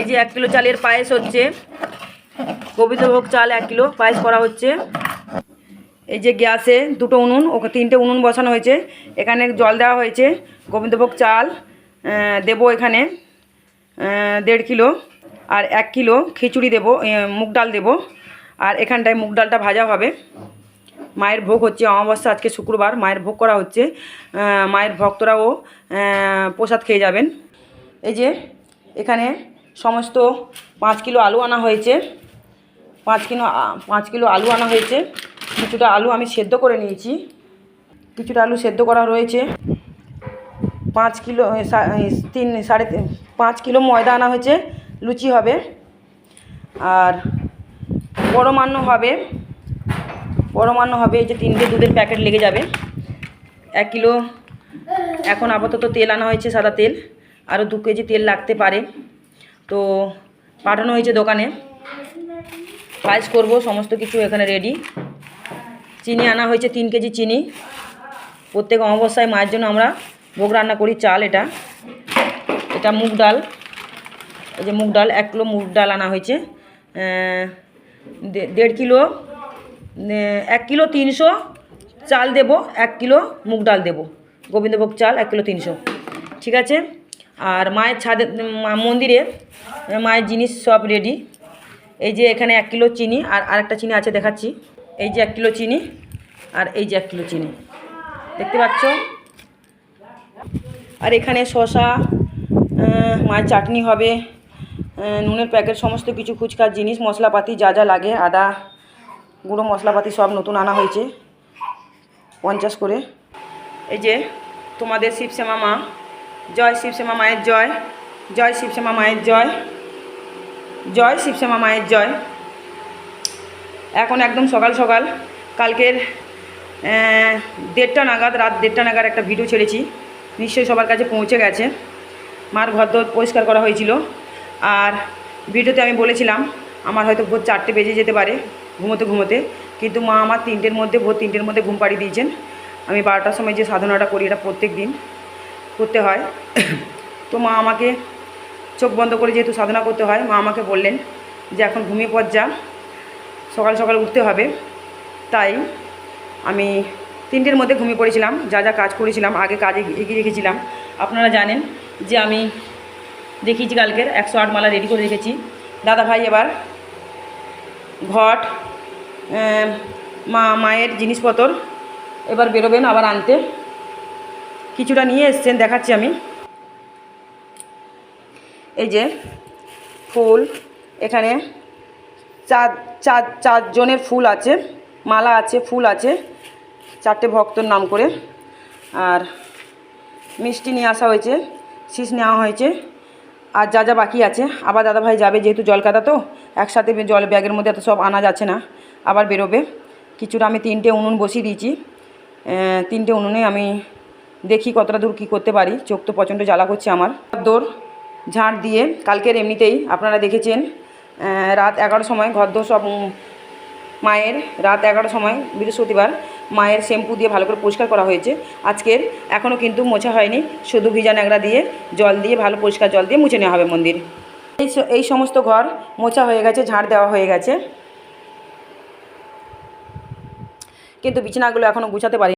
এই যে এক কিলো চালের পায়েস হচ্ছে। গোবিন্দভোগ চাল এক কিলো, পায়েস করা হচ্ছে। এই যে গ্যাসে দুটো উনুন, ওকে তিনটে উনুন বসানো হয়েছে। এখানে জল দেওয়া হয়েছে। গোবিন্দভোগ চাল দেবো এখানে দেড় কিলো। আর এক কিলো খিচুড়ি দেবো মুগ ডাল দেবো। আর এখানটায় মুগ ডালটা ভাজা হবে। মায়ের ভোগ হচ্ছে অমাবস্যা, আজকে শুক্রবার। মায়ের ভোগ করা হচ্ছে। মায়ের ভক্তরাও প্রসাদ খেয়ে যাবেন। এই যে এখানে সমস্ত পাঁচ কিলো আলু আনা হয়েছে। পাঁচ কিলো পাঁচ কিলো আলু আনা হয়েছে। কিছুটা আলু আমি সেদ্ধ করে নিয়েছি। কিছুটা আলু সেদ্ধ করা রয়েছে। পাঁচ কিলো তিন, সাড়ে পাঁচ কিলো ময়দা আনা হয়েছে। লুচি হবে। আর পরমান্ন হবে। পরমান্ন হবে এই যে তিনটে দুধের প্যাকেট লেগে যাবে। এক কিলো, এখন আপাতত তেল আনা হয়েছে সাদা তেল। আরও দু কেজি তেল লাগতে পারে। তো পাঠানো হয়েছে দোকানে। পায়েস করব, সমস্ত কিছু এখানে রেডি চিনি আনা হয়েছে তিন কেজি চিনি। প্রত্যেক অমাবস্যায় মায়ের জন্য আমরা ভোগ রান্না করি, চাল এটা। এটা মুগ ডাল। এই যে মুগ ডাল, এক কিলো মুগ ডাল আনা হয়েছে। দেড় কিলো এক কিলো তিনশো চাল দেব, এক কিলো মুগ ডাল দেব। গোবিন্দভোগ চাল, এক কিলো তিনশো। ঠিক আছে? আর মায়ের ছাদে মন্দিরে মায়ের জিনিস সব রেডি এই যে এখানে এক কিলো চিনি আর আরেকটা চিনি আছে দেখাচ্ছি। এই যে এক কিলো চিনি আর এই যে এক কিলো চিনি। দেখতে পাচ্ছ? আর এখানে আহ, মায়ের চাটনি হবে। নুনের প্যাকেট সমস্ত কিছু ফুচকার জিনিস মশলাপাতি যা যা লাগে আদা গুঁড়ো মশলাপাতি সব নতুন আনা হয়েছে। পঞ্চাশ করে। এই যে তোমাদের শিবশ্যামা মা জয় শিবশ্যামা মায়ের জয় জয় শিবশ্যামা মায়ের জয় জয় শিবশ্যামা মায়ের জয়। এখন একদম সকাল সকাল, কালকের দেড়টা নাগাদ, রাত দেড়টা নাগাদ একটা ভিডিও ছেড়েছি, নিশ্চয়ই সবার কাছে পৌঁছে গেছে। মার ঘর দর পরিষ্কার করা হয়েছিল। আর ভিডিওতে আমি বলেছিলাম, আমার হয়তো ভোর চারটে বেজে যেতে পারে, ঘুমোতে ঘুমোতে। কিন্তু মা আমার তিনটের মধ্যে, ভোর তিনটের মধ্যে ঘুম পাড়িয়ে দিয়েছেন। আমি বারোটার সময় যে সাধনাটা করি, এটা প্রত্যেক দিন। করতে হয়। তো মা আমাকে চোখ বন্ধ করে যেহেতু সাধনা করতে হয়, মা আমাকে বললেন যে এখন ঘুমিয়ে পর যা, সকাল সকাল উঠতে হবে। তাই আমি তিনটের মধ্যে ঘুমিয়ে পড়েছিলাম, যা যা কাজ করেছিলাম, আগে কাজে এগিয়ে রেখেছিলাম। আপনারা জানেন যে আমি দেখিয়েছি কালকের একশো আট মালা রেডি করে রেখেছি। দাদা ভাই এবার ঘট মা, মায়ের জিনিসপত্র এবার বেরোবেন আবার আনতে। কিছুটা নিয়ে এসছেন, দেখাচ্ছি আমি। এই যে ফুল, এখানে চার চার চারজনের ফুল আছে, মালা আছে, ফুল আছে, চারটে ভক্তর নাম করে। আর মিষ্টি নিয়ে আসা হয়েছে, শীষ নেওয়া হয়েছে, আর যা যা বাকি আছে। আবার দাদাভাই যাবে যেহেতু জলকাদা তো, একসাথে জল ব্যাগের মধ্যে এত সব আনা যাচ্ছে না, আবার বেরোবে। কিছুটা আমি তিনটে উনুন বসিয়ে দিয়েছি। তিনটে উনুনে আমি দেখি কতটা দূর কী করতে পারি। চোখ তো প্রচণ্ড জ্বালা করছে আমার। দৌড় ঝাঁট দিয়ে কালকের এমনিতেই আপনারা দেখেছেন রাত এগারো সময় ঘরদোর সব মায়ের, রাত এগারোটার সময়, বৃহস্পতিবার, মায়ের শ্যাম্পু দিয়ে ভালো করে পরিষ্কার করা হয়েছে। আজকের এখনও কিন্তু মোছা হয়নি, শুধু ভিজা ন্যাংরা দিয়ে জল দিয়ে, ভালো পরিষ্কার জল দিয়ে মুছে নেওয়া হবে মন্দির। এই এই সমস্ত ঘর মোছা হয়ে গেছে ঝাড় দেওয়া হয়ে গেছে। কিন্তু বিছানাগুলো এখনও গুছাতে পারি